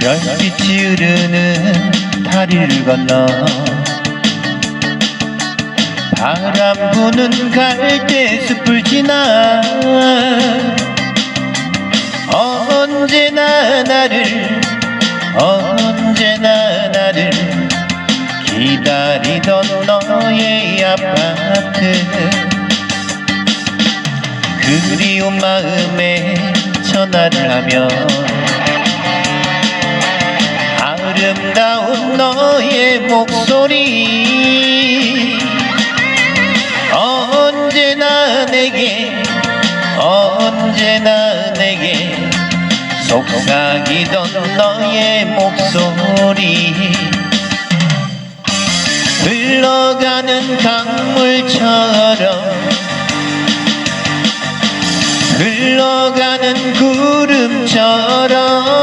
별빛이 흐르는 다리를 건너 바람 부는 갈대 숲을 지나 언제나 나를 언제나 나를 기다리던 너의 아파트. 그리운 마음에 전화를 하며 너의 목소리. 언제나 내게 언제나 내게 속삭이던 너의 목소리. 흘러가는 강물처럼 흘러가는 구름처럼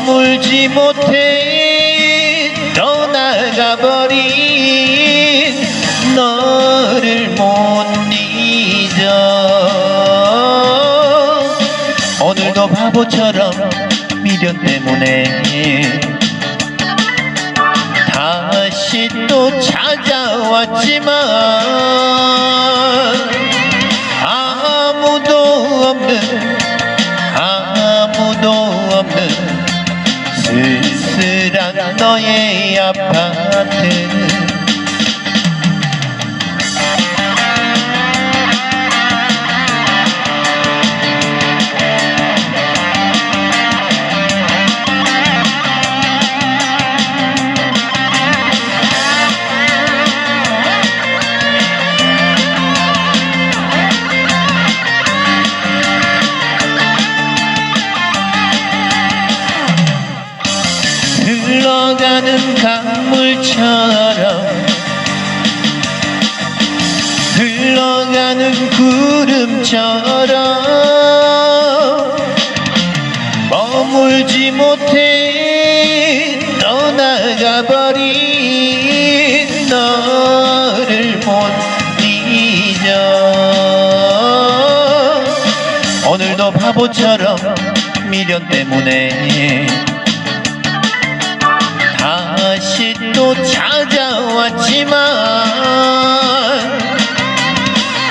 머물지 못해 떠나가 버린 너를 못 잊어. 오늘도 바보처럼 미련 때문에 다시 또 찾아왔지만 너의 아파트 흘러가는 강물처럼 흘러가는 구름처럼 머물지 못해 떠나가 버린 너를 못 잊어. 오늘도 바보처럼 미련 때문에 다시 또 찾아왔지만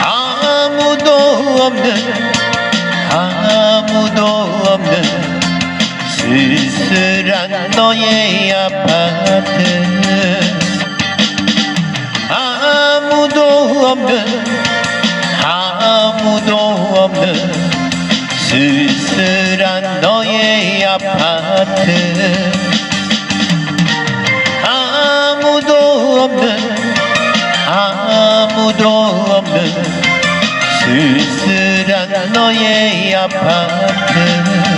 아무도 없는 아무도 없는 쓸쓸한 너의 아파트. 아무도 없는 아무도 없는 쓸쓸한 너의 아파트 아무도 없는 쓸쓸한 너의 아파트